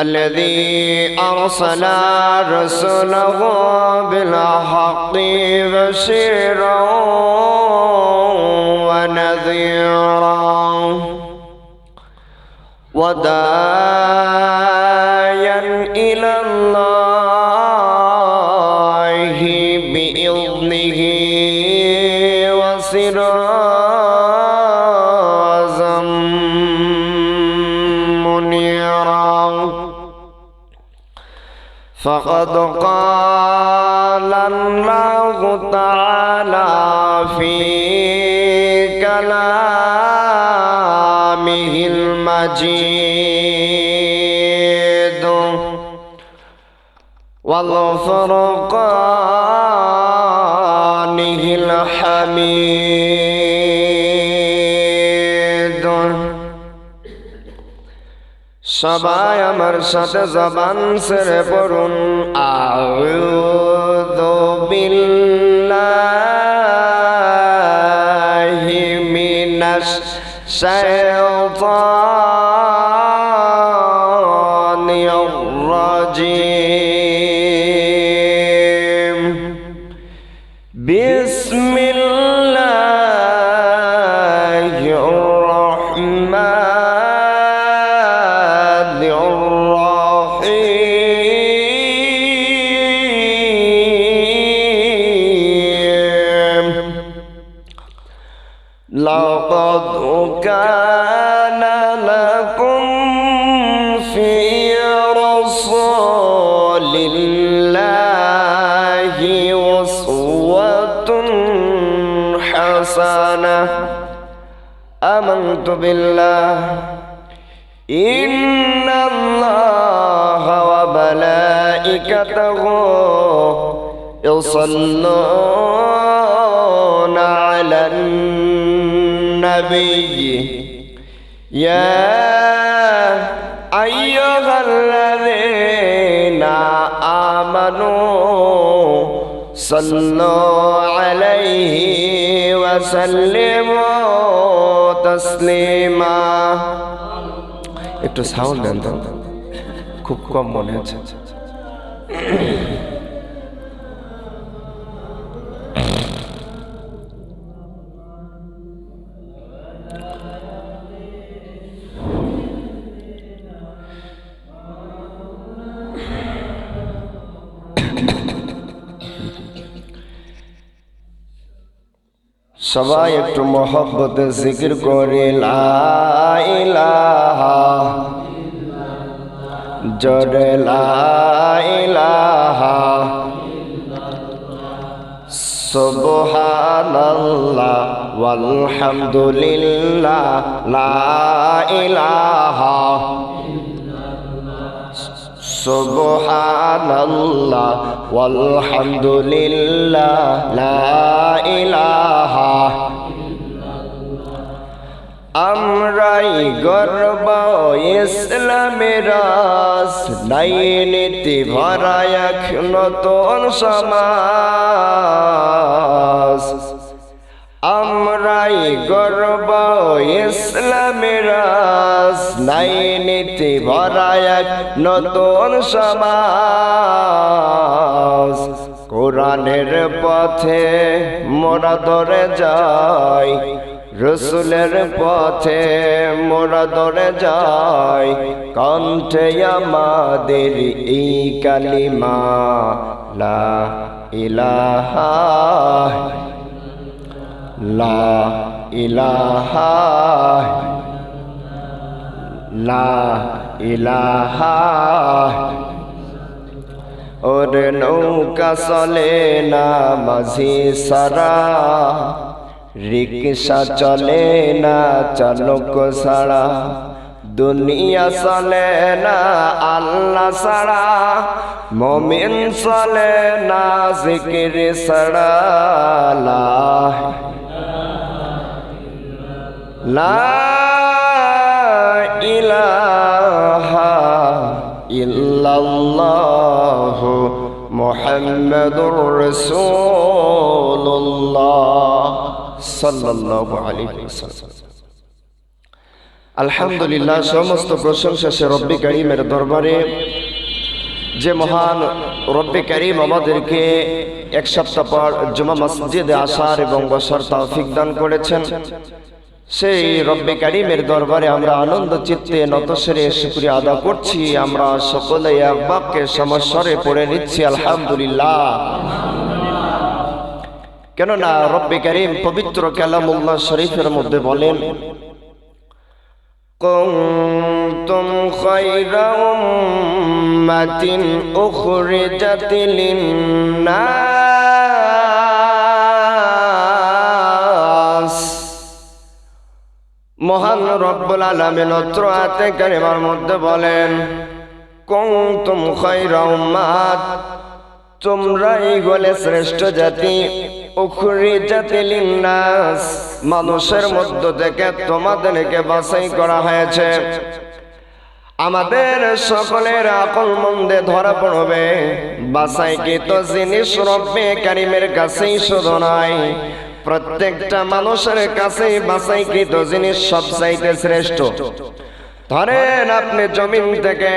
الذي أرسل رسوله بالحق بشيرا ونذيرا وداعيا إلى الله فقد قال الله تعالى في كلامه المجيد والفرقانه الحميد সবাই আমার সাথে জবান সেরে পড়ুন। আউযু বিল্লাহি মিনাশ حسنة آمنت بالله إن الله وملائكته يصلون على النبي يا أيها الذين آمنوا صلوا عليه وسلموا تسليما একটু সাউন্ড দেন তো খুব কম মনে হচ্ছে সবাই একটু মহব্বতে জিকির করে লা ইলাহা জোরে সুবহানাল্লাহ ওয়ালহামদুলিল্লাহ সুবহানাল্লাহ ওয়ালহামদুলিল্লাহ লা ইলাহা আমরাই গর্ব ইসলামের নাই নীতি ভরা এক নতুন সমাজ। আমরাই গর্ব ইসলামের নাই নীতি ভরা এক নতুন সমাজ। কোরআনের পথে মোরা ধরে যাই, রসুলের পথে মোরা দরে যাই, কণ্ঠে আমাদের এই কালিমা, লা ইলাহা লা ইলাহা লা ইলাহা ওর নৌকা চলে না, মাঝি সারা। রিক্সা চলে না, চালক সারা। দুনিয়া চলে না, আল্লাহ সারা। মমিন চলে না, জিকির সারা। ইলাহা মুহাম্মাদুর আলহামদুলিল্লাহ, সমস্ত প্রশংসা সে রব্বি করিমের দরবারে। যে মহান রব্বি করিম আমাদেরকে এক সপ্তাহ পর জুমা মসজিদে আসার এবং বসার তৌফিক দান করেছেন। সেই রব্বে কারিমের দরবারে আমরা আনন্দ চিত্তে নতসরে শুক্রিয়া আদা করছি আমরা সকলে এক বাক্যের সমস্বরে পড়ে নিচ্ছি আলহামদুলিল্লাহ কেননা রব্বে কারিম পবিত্র কালামুল্লাহ শরীফের মধ্যে বলেন كنتم خير أمة أخرجت للناس মহান রব্বুল আলামিন অত্র আতে কারিমার মধ্যে বলেন, কুনতুম খায়রা উম্মাত। তোমরাই হলে শ্রেষ্ঠ জাতি উখরি জাতি লিন্নাস। মানুষের মধ্য থেকে তোমাদেরকে বাছাই করা হয়েছে। আমাদের সকলের আকল মন্দে ধরা পড়বে। বাসাই কি তো জিনিস রব্বে কারিমের কাছেই শুধু নয় প্রত্যেকটা মানুষের কাছেই বাসাইকৃত জিনিস সব চাইতে শ্রেষ্ঠ। ধরেন আপনি জমিন থেকে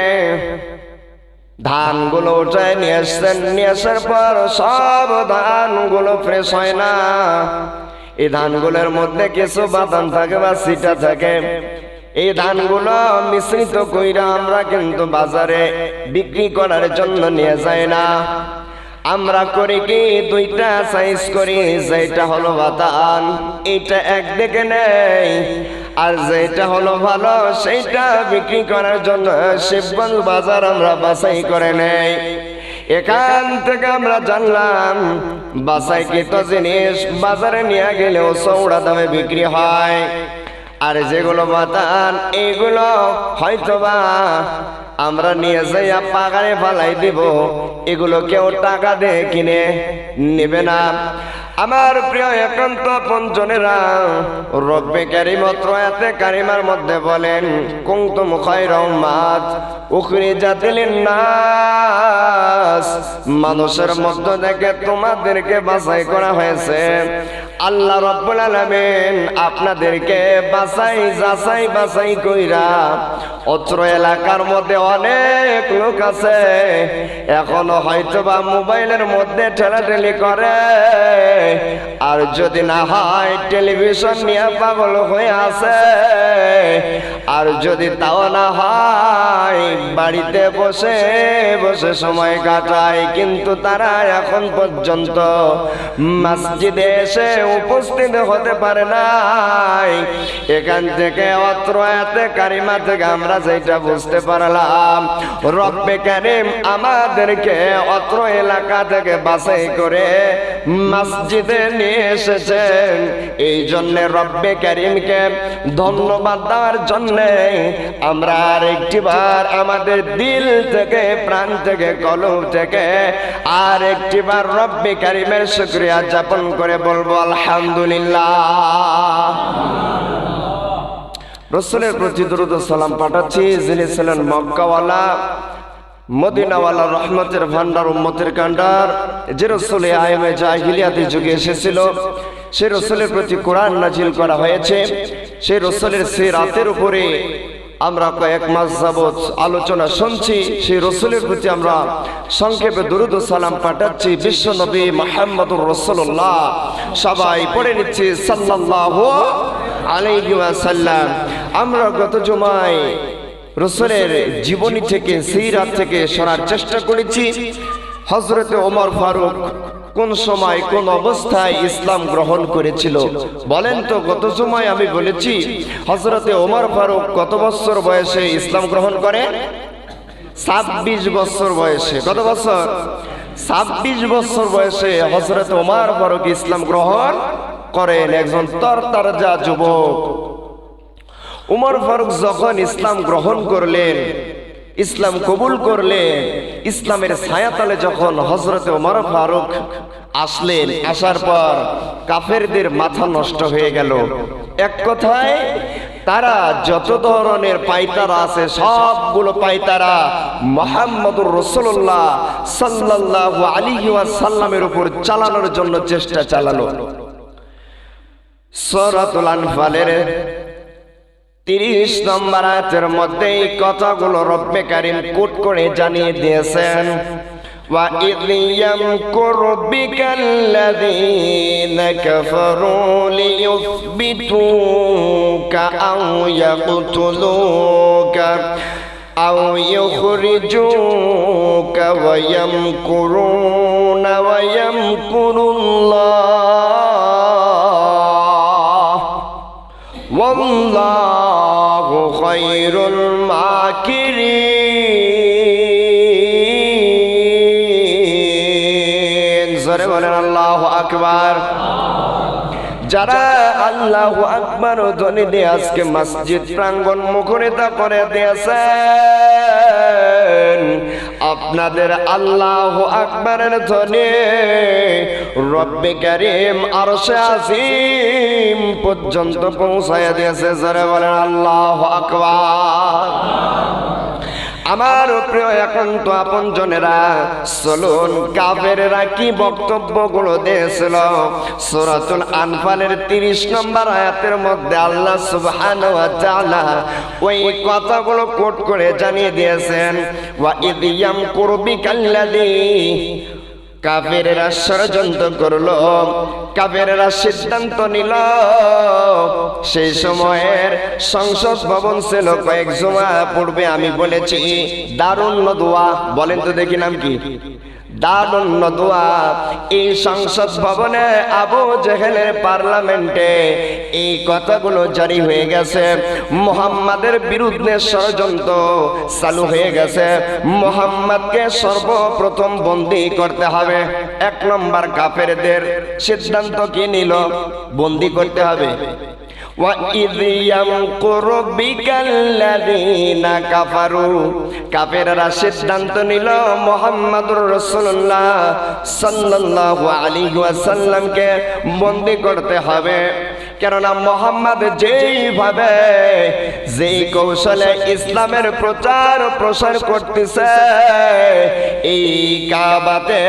ধানগুলো উঠায় নিয়ে আসছেন, নিয়ে আসার পর সব ধানগুলো ফ্রেশ হয় না। এই ধানগুলোর মধ্যে কিছু বাদাম থাকে বা সিটা থাকে। এই ধানগুলো মিশ্রিত কইরা আমরা কিন্তু বাজারে বিক্রি করার জন্য নিয়ে যাই না। আমরা করি কি? দুইটা সাইজ করি যেটা হলো বাদান এটা এক একদিকে নেই। আর যেটা হলো ভালো, সেইটা বিক্রি করার জন্য শিবগঞ্জ বাজার আমরা বাছাই করে নেই। এখান থেকে আমরা জানলাম বাসাই কৃত জিনিস বাজারে নিয়ে গেলেও চৌড়া দামে বিক্রি হয়। আর যেগুলো বাতান এইগুলো হয়তোবা আমরা নিয়ে যাইয়া পাগারে ফালাই দিব। এগুলো কেউ টাকা দিয়ে কিনে নেবে না। আমার প্রিয় একান্ত পঞ্জনেরা রব্বে কারিমত্র এতে কারিমার মধ্যে বলেন কুংতুম খয়র মাত, উখরি জাতিলিন নাস, মানুষের মধ্য থেকে তোমাদেরকে বাছাই করা হয়েছে। আল্লাহ রব্বুল আলামিন আপনাদেরকে বাছাই, যাচাই, বাছাই কইরা অত্র এলাকার মধ্যে অনেক লোক আছে, এখনও হয়তো বা মোবাইলের মধ্যে ঠেলাঠেলি করে। আর যদি না হয় টেলিভিশন নিয়ে পাগল হয়ে আছে। আর যদি তাও না হয়, বাড়িতে বসে বসে সময় কাটায় কিন্তু তারা এখন পর্যন্ত মসজিদে এসে উপস্থিত হতে পারে নাই। এখান থেকে অত্র এতে কারিমা থেকে আমরা যেটা বুঝতে পারলাম, রব্বে কারিম আমাদেরকে অত্র এলাকা থেকে বাছাই করে মসজিদে নিয়ে এসেছেন। এই জন্য রব্বে কারিমকে ধন্যবাদ দেওয়ার জন্য আমরা আর একটি বার আমাদের দিল থেকে, প্রাণ থেকে, কলম থেকে আর একটি বার রব্বে কারিমের শুক্রিয়া যাপন করে বলব, আলহামদুলিল্লাহ। রসুলের প্রতি দ্রুত সালাম পাঠাচ্ছি, যিনি ছিলেন মক্কাওয়ালা, মদিনাওয়ালা, রহমতের ভান্ডার উম্মতের কান্ডার যে রসুলে আয়মে জাহিলিয়াতে যুগে এসেছিল, সে রসুলের প্রতি কোরআন নাজিল করা হয়েছে। সেই রসুলের সে রাতের উপরে আমরা কয়েক মাস যাবৎ আলোচনা শুনছি, সেই রসুলের প্রতি আমরা সংক্ষেপে দুরুদ সালাম পাঠাচ্ছি। বিশ্ব নবী মাহমুদুর রসুল্লাহ সবাই পড়ে নিচ্ছি সাল্লাহ আলাইহি ওয়াসাল্লাম। আমরা গত জমায় রসুলের জীবনী থেকে সেই রাত থেকে শোনার চেষ্টা করেছি। হজরতে ওমর ফারুক কোন সময় কোন অবস্থায় ইসলাম গ্রহণ করেছিল? বলেন তো গত সময় আমি বলেছি হজরতে ওমর ফারুক কত বছর বয়সে ইসলাম গ্রহণ করে? ছাব্বিশ বছর বয়সে। কত বছর? ছাব্বিশ বছর বয়সে হজরত ওমর ফারুক ইসলাম গ্রহণ করেন একজন তরতারজা যুবক। উমর ফারুক যখন ইসলাম গ্রহণ করলেন ইসলাম কবুল করলেন ইসলামের ছায়াতলে যখন হজরত উমর ফারুক আসলেন, আসার পর কাফেরদের মাথা নষ্ট হয়ে গেল। এক কথায়, তারা যত ধরনের পাইতারা আছে, সবগুলো পাইতারা মোহাম্মদুর রসুল্লাহ সাল্লাহ আলী সাল্লামের উপর চালানোর জন্য চেষ্টা চালালো। সরাতুল আনফালের তিরিশ নম্বর আয়াতের মধ্যে এই কথাগুলো রব্বে কারিম কোট করে জানিয়ে দিয়েছেন وَإِذْ يَمْكُرُ بِكَ الَّذِينَ كَفَرُوا لِيُثْبِتُوكَ أَوْ يَقْتُلُوكَ أَوْ يُخْرِجُوكَ وَيَمْكُرُونَ وَيَمْكُرُ اللَّهُ আল্লাহু খায়রুল মাকিরিন জোরে বলেন, আল্লাহু আকবার। যারা আল্লাহ আকবার ও ধ্বনি দিয়ে আজকে মসজিদ প্রাঙ্গন মুখরিতা করে দিয়েছেন, আপনাদের আল্লাহ আকবরের ধ্বনি রব্বে করিম আরশে আসিম পর্যন্ত পৌঁছায় দিয়েছে। যারা বলেন, আল্লাহ আকবার। আমার প্রিয় একান্ত আপন জনেরা চলুন কাবেরেরা কি বক্তব্যগুলো দিয়েছিল? সুরাতুল আনফালের তিরিশ নম্বর আয়াতের মধ্যে আল্লাহ তাআলা ওই কথাগুলো কোট করে জানিয়ে দিয়েছেন, ওয়া ইদ ইয়ামকুরু বিকাল্লাযী কাফেরেরা ষড়যন্ত্র করল, কাফেরেরা সিদ্ধান্ত নিল। সেই সময়ের সংসদ ভবন ছিল, কয়েক জমা পড়বে আমি বলেছি দারুণ দোয়া বলেন তো দেখি নাম কি? দারুণ দোয়া এই সংসদ ভবনে আবু জেহেলের পার্লামেন্টে এই কথাগুলো জারি হয়ে গেছে। মোহাম্মদের বিরুদ্ধে ষড়যন্ত্র চালু হয়ে গেছে। মোহাম্মদকে সর্বপ্রথম বন্দি করতে হবে। এক নম্বর কাফেরদের সিদ্ধান্ত কি নিল? বন্দি করতে হবে। وَإِذْ يَمْكُرُ بِكَ الَّذِينَ كَفَرُوا কাফেররা সিদ্ধান্ত নিল মোহাম্মদুর রাসূলুল্লাহ সাল্লাল্লাহু আলাইহি ওয়াসাল্লামকে বন্দি করতে হবে কেননা মোহাম্মদ যেইভাবে যেই কৌশলে ইসলামের প্রচার প্রসার করতেছে, এই কাবাতে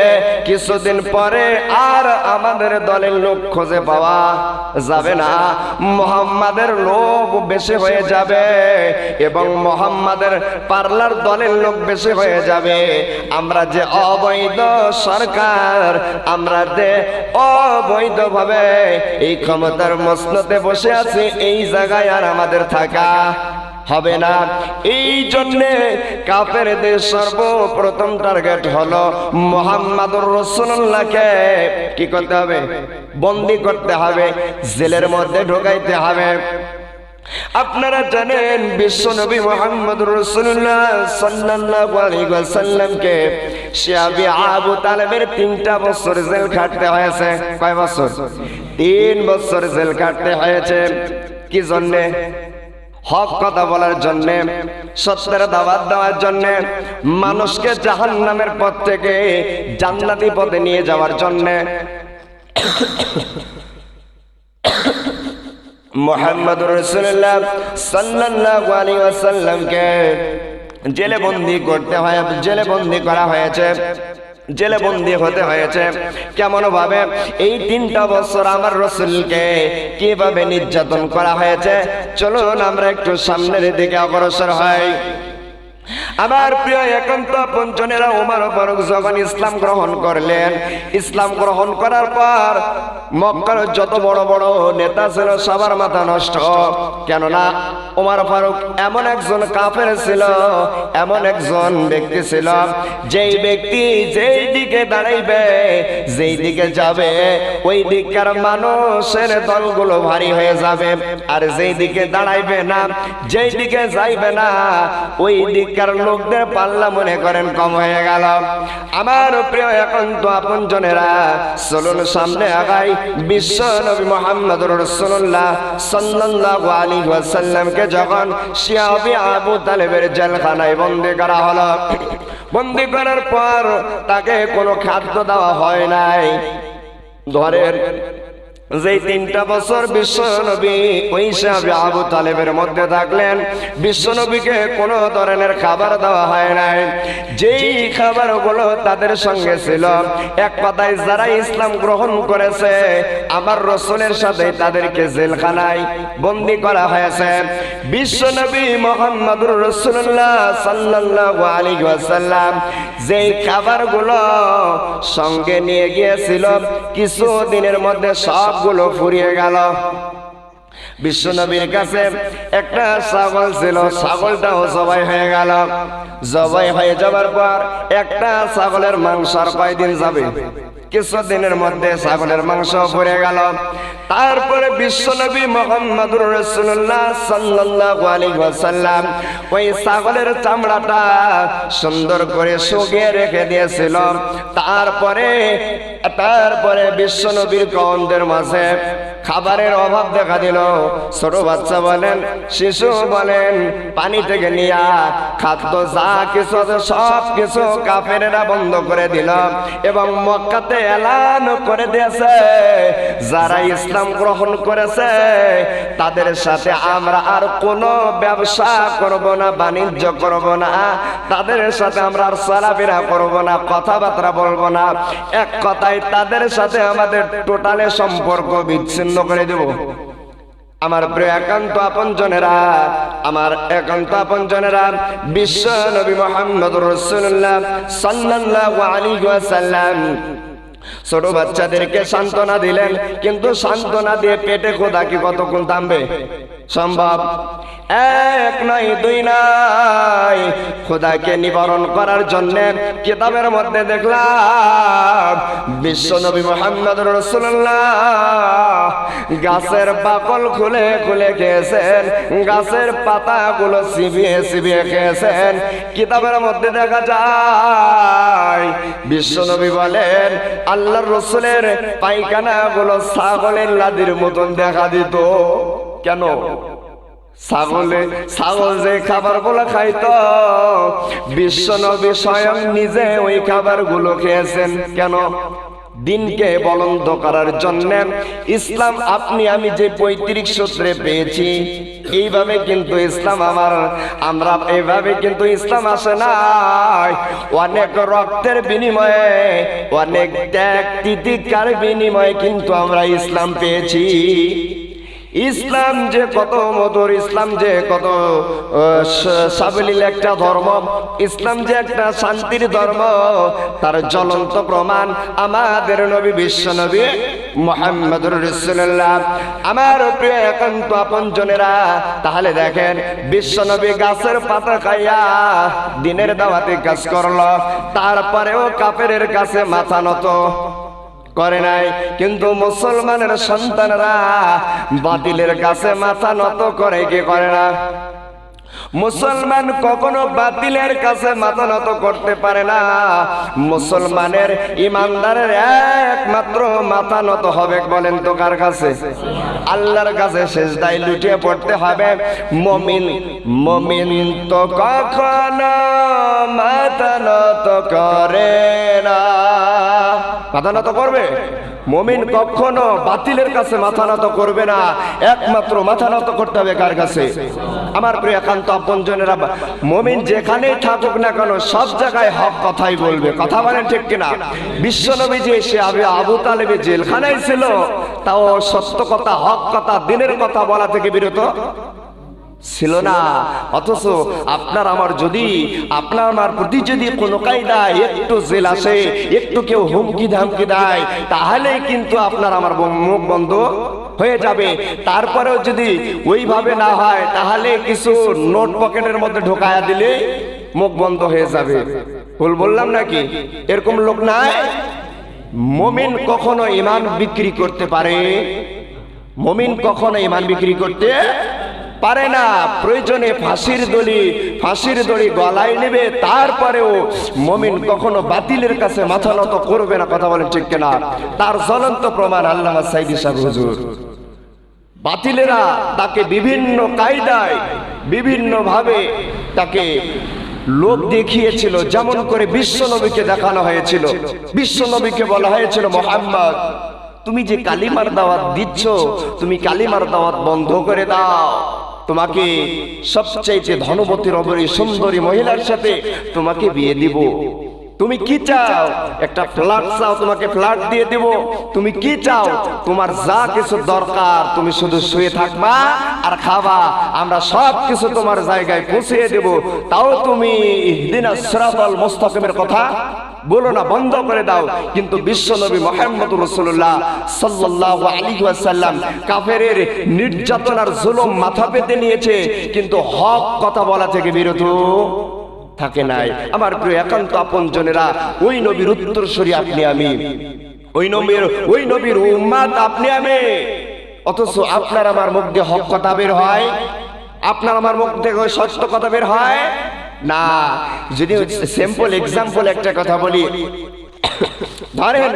কিছুদিন পরে আর আমাদের দলের লোক খুঁজে পাওয়া যাবে না। মোহাম্মদের লোক বেশি হয়ে যাবে এবং মোহাম্মদের পার্লার দলের লোক বেশি হয়ে যাবে। আমরা যে অবৈধ সরকার, আমরা যে অবৈধভাবে এই ক্ষমতার মসনতে বসে আছি, এই জায়গায় আর আমাদের থাকা হবে না। এই জন্যে কাফেরদের সর্বপ্রথম টার্গেট হলো মোহাম্মদুর রসুল্লাহকে কি করতে হবে? বন্দি করতে হবে, জেলের মধ্যে ঢোকাইতে হবে। আপনারা জানেন, বিশ্ব নবী মোহাম্মদ রসুল্লাহ আবু তালেবের তিনটা বছর জেল খাটতে হয়েছে। কয় বছর? তিন বছর জেল কাটতে হয়েছে। কি জন্যে? হক কথা বলার জন্য, সত্যের দাওয়াত দেওয়ার জন্য, মানুষকে জাহান্নামের পথ থেকে জান্নাতি পথে নিয়ে যাওয়ার জন্য। মোহাম্মদ রসুল্লাহ সাল্লাল্লাহু আলাইহি ওয়াসাল্লামকে জেলে বন্দি করতে হয়, জেলে বন্দি করা হয়েছে। জেলে বন্দি হতে হয়েছে। কেমন ভাবে এই তিনটা বছর আমার রসুলকে কীভাবে নির্যাতন করা হয়েছে? চলুন আমরা একটু সামনের দিকে অগ্রসর হয় আমার প্রিয় একান্ত পঞ্চনেরা উমার ফারুক যখন ইসলাম গ্রহণ করলেন, ইসলাম গ্রহণ করার পর মক্কার যত বড় বড় নেতা ছিল, সবার মাথা নষ্ট। কেননা ওমর ফারুক এমন একজন কাফের ছিল, এমন একজন ব্যক্তি ছিল। যেই ব্যক্তি যেই দিকে দাঁড়াইবে, যেই দিকে যাবে, ওই দিককার মানুষের দলগুলো ভারী হয়ে যাবে। আর যেই দিকে দাঁড়াইবে না, যেই দিকে যাইবে না, ওই দিককার লোকদের পাল্লা মনে করেন কম হয়ে গেল। আমার প্রিয় এখন তো আপন জনেরা, চলুন সামনে আগাই। বিশ্ব নবী মোহাম্মদ রসুল্লাহ সাল্লাল্লাহু আলাইহি ওয়াসাল্লামকে যখন শিয়াবি আবু তালেবের জেলখানায় বন্দি করা হলো, বন্দি করার পর তাকে কোনো খাদ্য দেওয়া হয় নাই। ধরেন যে তিনটা বছর বিশ্ব নবী ওই আবু তালেবের মধ্যে থাকলেন বিশ্ব নবীকে কোনো ধরনের খাবার দেওয়া হয় নাই। যেই খাবারগুলো তাদের সঙ্গে ছিল, এক কথায় যারা ইসলাম গ্রহণ করেছে, আমার রসুলের সাথে তাদেরকে জেলখানায় বন্দি করা হয়েছে। বিশ্ব নবী মোহাম্মদুর রসুল্লাহ সাল্লাল্লাহু আলাইহি ওয়াসাল্লাম যেই খাবারগুলো সঙ্গে নিয়ে গিয়েছিল কিছু দিনের মধ্যে সবগুলো ফুরিয়ে গেল। বিশ্ব নবীর কাছে একটা ছাগল ছিল, ছাগলটাও জবাই হয়ে গেল। জবাই হয়ে যাবার পর একটা ছাগলের মাংস আর কয়দিন যাবে? কিছু দিনের মধ্যে ছাগলের মাংস পড়ে গেল। তারপরে বিশ্বনবী মোহাম্মদুর রসুল্লাহ সাল্লাল্লাহু আলাইহি ওয়াসাল্লাম ওই ছাগলের চামড়াটা সুন্দর করে শুকিয়ে রেখে দিয়েছিল। তারপরে তারপরে বিশ্বনবীর কওমদের মাঝে খাবারের অভাব দেখা দিল। ছোট বাচ্চা বলেন, শিশু বলেন, পানি থেকে নিয়া খাদ্য যা কিছু সব কিছু কাফেরেরা বন্ধ করে দিল এবং মক্কাতে এলান করে দিয়েছে। যারা ইসলাম গ্রহণ করেছে, তাদের সাথে আমরা আর কোনো ব্যবসা করব না, বাণিজ্য করব না, তাদের সাথে আমরা আর চলাফেরা করব না, কথাবার্তা বলব না। এক কথায় তাদের সাথে আমাদের টোটালে সম্পর্ক বিচ্ছিন্ন করে দেব। আমার প্রিয় একান্ত আপন জনেরা, আমার একান্ত আপন জনেরা, বিশ্ব নবী মোহাম্মদ রসুল্লাহ সাল্লাল্লাহু আলাইহি ওয়াসাল্লাম। ছোট বাচ্চাদেরকে সান্ত্বনা দিলেন, কিন্তু সান্ত্বনা দিয়ে পেটে খোদা কি কতক্ষণ থামবে? সম্ভব? এক নয়, দুই নাই খোদাকে নিবারণ করার জন্য কিতাবের মধ্যে দেখলাম, বিশ্ব নবী মোহাম্মদ গাছের বাকল খুলে খুলে খেয়েছেন, গাছের পাতাগুলো সিবিয়ে সিবিয়ে খেয়েছেন। কিতাবের মধ্যে দেখা যায়, বিশ্ব নবী বলেন, আল্লাহর রসুলের পায়খানা গুলো ছাগলের লাদির মতন দেখা দিত। কেন? ছাগলে ছাগল যে খাবারগুলো খাইতো, বিশ্ব নবী স্বয়ং নিজে ওই খাবারগুলো খেয়েছেন। কেন? দিনকে বলন্দ করার জন্য। ইসলাম, আপনি, আমি যে পঁয়ত্রিশ সূত্রে পেয়েছি, এইভাবে কিন্তু ইসলাম আমার, আমরা এইভাবে কিন্তু ইসলাম আসে নাই। অনেক রক্তের বিনিময়ে, অনেক ত্যাগ তিতিকার বিনিময়ে কিন্তু আমরা ইসলাম পেয়েছি। ইসলাম যে কত, মধুর ইসলাম যে কত সাবলীল একটা ধর্ম, ইসলাম যে একটা শান্তির ধর্ম, তার জ্বলন্ত প্রমাণ আমাদের নবী, বিশ্ব নবী মোহাম্মদুর রসুল্লাহ আমার প্রিয় একান্ত আপন জনেরা, তাহলে দেখেন, বিশ্ব নবী গাছের পাতা খাইয়া দিনের দাওয়াতে কাজ করল, তারপরেও কাপের কাছে মাথা নত। করে নাই। কিন্তু মুসলমানের সন্তানরা বাতিলের কাছে মাথা নত করে কি করে না? মুসলমান কখনো বাতিলের কাছে মাথা নত করতে পারে না। মুসলমানের ইমানদারের একমাত্র মাথা নত হবে বলেন তো কার কাছে? আল্লাহর কাছে শেষ দায় লুটিয়ে পড়তে হবে। মমিন মমিন তো কখনো মাথা নত করে না। মাথা নত করবে? মমিন কখনো বাতিলের কাছে মাথা নত করবে না। একমাত্র মাথা নত করতে হবে কার কাছে? আমার প্রিয় একান্ত আপনজনেরা মমিন যেখানেই থাকুক না কেন সব জায়গায় হক কথাই বলবে। কথা বলেন ঠিক কিনা? বিশ্বনবী যে সে আবে আবু তালেবে জেলখানায় ছিল তাও সত্য কথা হক কথা দিনের কথা বলা থেকে বিরত। ছিল না। অথচ আপনার আমার যদি, আপনার আমার প্রতি যদি কোনো কায়দায় একটু জেল আসে, একটু কেউ হুমকি ধামকি দেয় তাহলেই কিন্তু আপনার আমার মুখ বন্ধ হয়ে যাবে। তারপরেও যদি ওইভাবে না হয়, তাহলে কিছু নোট পকেটের মধ্যে ঢোকায়া দিলে মুখ বন্ধ হয়ে যাবে। ভুল বললাম নাকি? এরকম লোক নাই? মমিন কখনো ইমান বিক্রি করতে পারে? মমিন কখনো ইমান বিক্রি করতে পারে না। প্রয়োজনে ফাঁসির দড়ি ফাঁসির দড়ি গলায় নেবে, তারপরেও মমিন কখনো বাতিলের কাছে মাথা নত করবে না, কথা বলেন ঠিক কিনা? তার জ্বলন্ত প্রমাণ আল্লাহ সাইদি সাহেব হুজুর। বাতিলেরা তাকে বিভিন্ন কায়দায় বিভিন্ন ভাবে তাকে লোক দেখিয়েছিল, যেমন করে বিশ্ব নবীকে দেখানো হয়েছিল। বিশ্ব নবীকে বলা হয়েছিল, মোহাম্মদ, তুমি যে কালিমার দাওয়াত দিচ্ছ, তুমি কালিমার দাওয়াত বন্ধ করে দাও। তোমাকে সবচাইতে ধনবতী রবরী সুন্দরী মহিলার সাথে তোমাকে বিয়ে দিব। তুমি কি চাও? একটা ফ্ল্যাট চাও তোমাকে ফ্ল্যাট দিয়ে দেব। তুমি কি চাও? তোমার যা কিছু দরকার তুমি শুধু শুয়ে থাকবা আর খাবা। আমরা সব কিছু তোমার জায়গায় পৌঁছিয়ে দেব। তাও তুমি ইহদিনা সিরাতাল মুস্তাকিমের কথা বলো না বন্ধ করে দাও। কিন্তু বিশ্ব নবী মোহাম্মদ রসুল্লাহ সাল্লাহ আলী ওয়াসাল্লাম কাফেরের নির্যাতনার জুলুম মাথা পেতে নিয়েছে। কিন্তু হক কথা বলা থেকে বিরত। থাকে নাই। আমার প্রিয় একান্ত আপন জনেরা, ওই নবীর উত্তরসূরি আপনি আমি। ওই নবীর ওই নবীর উম্মাদ আপনি আমি। অথচ আপনার আমার মুখ দিয়ে হক কথা বের হয়। আপনার আমার মুখ ওই সত্য কথা বের হয়। না, যদি সিম্পল এক্সাম্পল একটা কথা বলি। ধরেন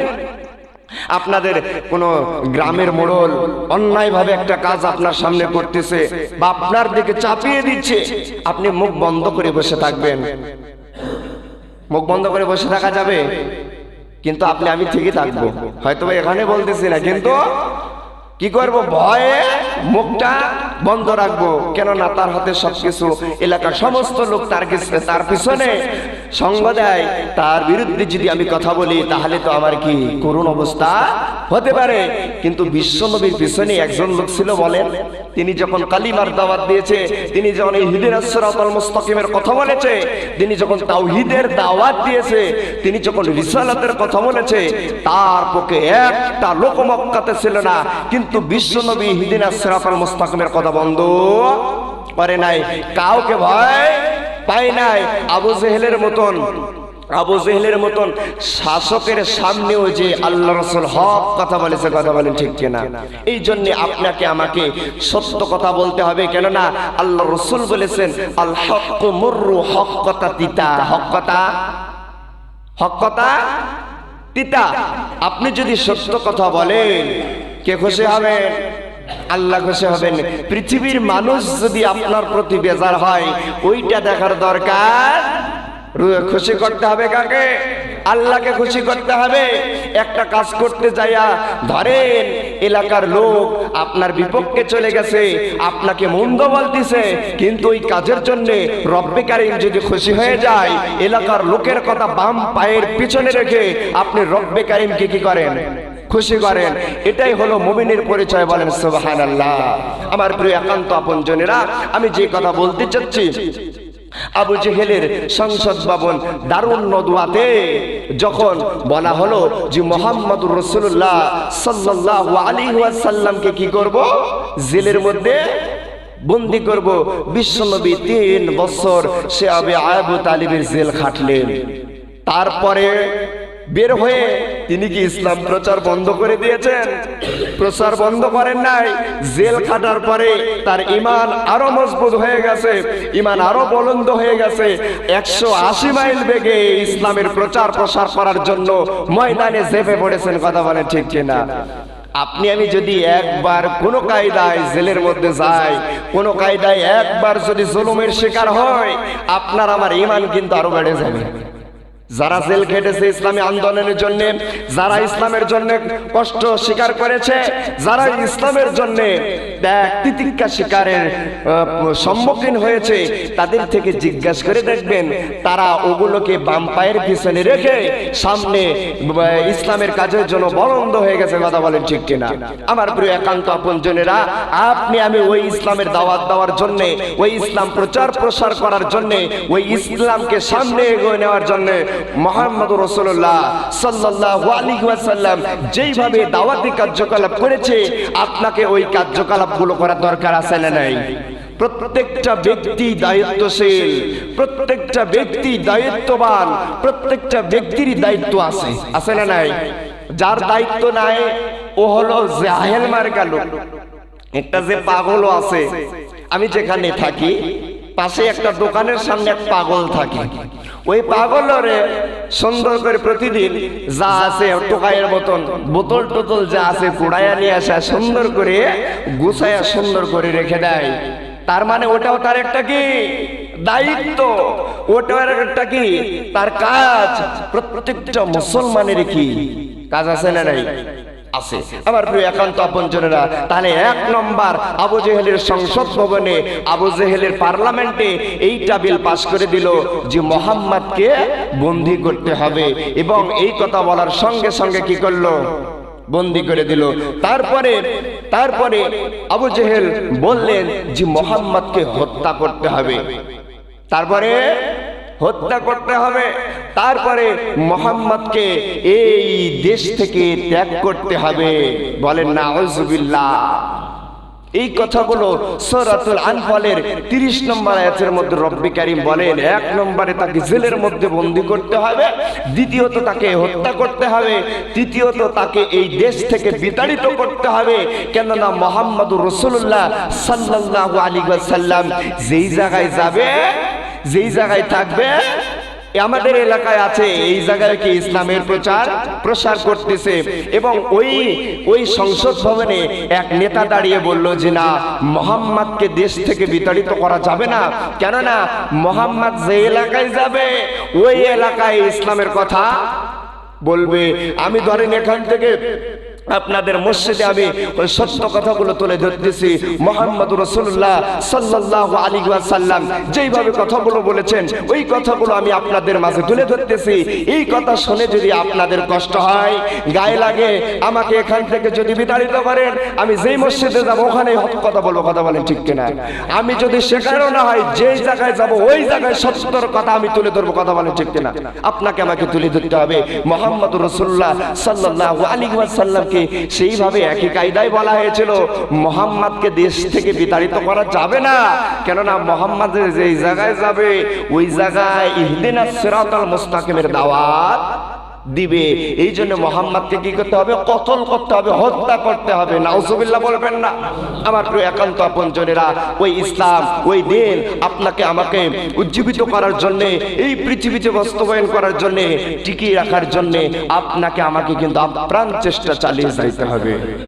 আপনাদের কোন গ্রামের মোড়ল অন্যায়ভাবে একটা কাজ আপনার সামনে করতেছে বা আপনার দিকে চাপিয়ে দিচ্ছে, আপনি মুখ বন্ধ করে বসে থাকবেন। মুখ বন্ধ করে বসে থাকা যাবে। কিন্তু আপনি, আমি ঠিকই থাকব। হয়তো এখানে বলতেছি না, কিন্তু কি করব? ভয়ে মুখটা বন্ধ রাখব। কেননা তার হাতে সবকিছু, এলাকার সমস্ত লোক তার তার পিছনে সঙ্গ দেয়, তার বিরুদ্ধে যদি আমি কথা বলি, তাহলে তো আমার কি করুণ অবস্থা হতে পারে? কিন্তু বিশ্ব নবীর পিছনে একজন লোক ছিল বলেন, তিনি যখন কালিমার দাওয়াত দিয়েছে, তিনি যখন এই হিদের আসরাতাল মুস্তাকিমের কথা বলেছে, তিনি যখন তাওহীদের দাওয়াত দিয়েছে, তিনি যখন রিসালাতের কথা বলেছে, তার পক্ষে একটা লোক মক্কাতে ছিল না। কিন্তু বিশ্ব নবী হিদিন আসরাতাল মুস্তাকিমের কথা বন্ধ করে নাই। কাউকে ভয় পায় নাই আবু জেহেলের মতন। আবু জেহেলের মতন শাসকের সামনেও যে আল্লাহ রসুল হক কথা বলেছে কথা বলেন ঠিক কিনা? এই জন্য আপনাকে আমাকে সত্য কথা বলতে হবে। কেননা আল্লাহ রসুল বলেছেন আল হক মুর্রু হক কথা তিতা। হক কথা হক কথা তিতা। আপনি যদি সত্য কথা বলেন কে খুশি হবেন? আল্লাহ খুশি হবেন। পৃথিবীর মানুষ যদি আপনার প্রতি বেজার হয়, ওইটা দেখার দরকার। খুশি করতে হবে কাকে? আল্লাহকে খুশি করতে হবে। একটা কাজ করতে যাইয়া ধরেন, এলাকার লোক আপনার বিপক্ষে চলে গেছে, আপনাকে মন্দ বলতেছে, কিন্তু ওই কাজের জন্য রব্বে কারিম যদি খুশি হয়ে যায়, এলাকার লোকের কথা বাম পায়ের পিছনে রেখে আপনি রব্বে কারিমকে কি করেন? খুশি করেন। এটাই হলো মুমিনের পরিচয় বলেন সুবাহান আল্লাহ আমার প্রিয় একান্ত আপন জনেরা আমি যে কথা বলতে চাচ্ছি, আবু জেহেলের সংসদ ভবন দারুণ নদুয়াতে যখন বলা হলো যে মোহাম্মদুর রসুল্লাহ সাল্লাহ আলী সাল্লামকে কি করব? জেলের মধ্যে বন্দি করব। বিশ্বনবী তিন বছর সে আবে আবু তালিবের জেল খাটলেন। তারপরে বের হয়ে তিনি কি ইসলাম প্রচার বন্ধ করে দিয়েছেন? প্রচার বন্ধ করেন নাই। জেল খাটার পরে তার ইমান আরও মজবুত হয়ে গেছে। ইমান আরও বলন্দ হয়ে গেছে। একশো আশি মাইল বেগে ইসলামের প্রচার প্রসার করার জন্য ময়দানে জেপে পড়েছেন কথা বলে ঠিক কিনা? আপনি আমি যদি একবার কোনো কায়দায় জেলের মধ্যে যাই কোনো কায়দায় একবার যদি জুলুমের শিকার হয় আপনার আমার ইমান কিন্তু আরও বেড়ে যাবে। যারা জেল খেটেছে ইসলামী আন্দোলনের জন্য, যারা ইসলামের জন্য কষ্ট স্বীকার করেছে, যারা ইসলামের জন্য ত্যাগ শিকারের সম্মুখীন হয়েছে, তাদের থেকে জিজ্ঞাসা করে দেখবেন, তারা ওগুলোকে বাম পায়ের পিছনে রেখে সামনে ইসলামের কাজের জন্য বরন্দ হয়ে গেছে, কথা বলেন ঠিক কিনা? আমার প্রিয় একান্ত আপনজনেরা আপনি আমি ওই ইসলামের দাওয়াত দেওয়ার জন্য, ওই ইসলাম প্রচার প্রসার করার জন্য, ওই ইসলামকে সামনে এগিয়ে নেওয়ার জন্য মোহাম্মদ রসুল্লাহ সাল্লাহ আলী ওয়াসাল্লাম যেইভাবে দাওয়াতি কার্যকলাপ করেছে, আপনাকে ওই কার্যকলাপগুলো করার দরকার আছে না নাই? প্রত্যেকটা ব্যক্তি দায়িত্বশীল, প্রত্যেকটা ব্যক্তি দায়িত্ববান, প্রত্যেকটা ব্যক্তিরই দায়িত্ব আছে আছে না নাই? যার দায়িত্ব নাই, ও হলো জাহেল মার গেল একটা যে পাগলও আছে, আমি যেখানে থাকি পাশে একটা দোকানের সামনে এক পাগল থাকে। ওই পাগলরে সুন্দর করে প্রতিদিন যা আছে টোকাইয়ের মতন, বোতল টোতল যা আছে কুড়াইয়া নিয়ে আসা, সুন্দর করে গুছাইয়া সুন্দর করে রেখে দেয়। তার মানে ওটাও তার একটা কি? দায়িত্ব। ওটার একটা কি? তার কাজ। প্রত্যেকটা মুসলমানের কি? কাজ আছে না নাই? আছে। আমার প্রিয় একান্ত আপনজনেরা তাহলে এক নম্বর আবু জেহেলের সংসদ ভবনে আবু জেহেলের পার্লামেন্টে এইটা বিল পাশ করে দিল যে মোহাম্মদকে বন্দি করতে হবে এবং এই কথা বলার সঙ্গে সঙ্গে কি করল? বন্দি করে দিল। তারপরে তারপরে আবু জেহেল বললেন যে মোহাম্মদকে হত্যা করতে হবে। তারপরে হত্যা করতে হবে। তারপরে মোহাম্মদকে এই দেশ থেকে ত্যাগ করতে হবে। বলেন না আউযুবিল্লাহ এই কথাগুলো সরাতুল আনফালের 30 নম্বর আয়াতের মধ্যে রব্বি কারীম বলেন, এক নম্বরে তাকে জেলের মধ্যে বন্দি করতে হবে, দ্বিতীয়ত তাকে হত্যা করতে হবে, তৃতীয়ত তাকে এই দেশ থেকে বিতাড়িত করতে হবে। কেননা মোহাম্মদ রসুল্লাহ সাল্লাল্লাহু আলাইহি ওয়াসাল্লাম যেই জায়গায় যাবে যেই জায়গায় থাকবে আমাদের এলাকায় আছে, এই জায়গায় কি ইসলামের প্রচার, প্রসার করতেছে। এবং ওই ওই সংসদ ভবনে এক নেতা দাঁড়িয়ে বলল যে, না, মোহাম্মদকে দেশ থেকে বিতাড়িত করা যাবে না। কেননা, মোহাম্মদ যে এলাকায় যাবে, ওই এলাকায় ইসলামের কথা বলবে। আমি ধরেন এখান থেকে আপনাদের মসজিদে আমি ওই সত্য কথাগুলো তুলে ধরতেছি। মোহাম্মদ রসুল্লাহ সাল্লাহ আলী সাল্লাম যেইভাবে কথাগুলো বলেছেন, ওই কথাগুলো আমি আপনাদের মাঝে তুলে ধরতেছি। এই কথা শুনে যদি আপনাদের কষ্ট হয়, গায়ে লাগে, আমাকে এখান থেকে যদি বিতাড়িত করেন, আমি যেই মসজিদে যাব ওখানে কথা বলব, কথা বলেন ঠিক কিনা? আমি যদি সেখানেও না হয়, যেই জায়গায় যাব ওই জায়গায় সত্যর কথা আমি তুলে ধরবো, কথা বলেন ঠিক কিনা? আপনাকে আমাকে তুলে ধরতে হবে। মোহাম্মদ রসুল্লাহ সাল্লাহ আলী সাল্লামকে সেইভাবে একই কায়দায় বলা হয়েছিল, মোহাম্মদকে দেশ থেকে বিতাড়িত করা যাবে না। কেননা মোহাম্মদ যেই জায়গায় যাবে, ওই জায়গায় ইহদিন সিরাতাল মুস্তাকিমের দাওয়াত দিবে। এই জন্য মোহাম্মদকে কি করতে হবে? কতল করতে হবে, হত্যা করতে হবে। নাউজুবিল্লাহ বলবেন না। আমার প্রিয় একান্ত আপনজনেরা, ওই ইসলাম, ওই দিন আপনাকে আমাকে উজ্জীবিত করার জন্য, এই পৃথিবীতে বাস্তবায়ন করার জন্য, টিকিয়ে রাখার জন্য আপনাকে আমাকে কিন্তু আপ্রাণ চেষ্টা চালিয়ে যাইতে হবে।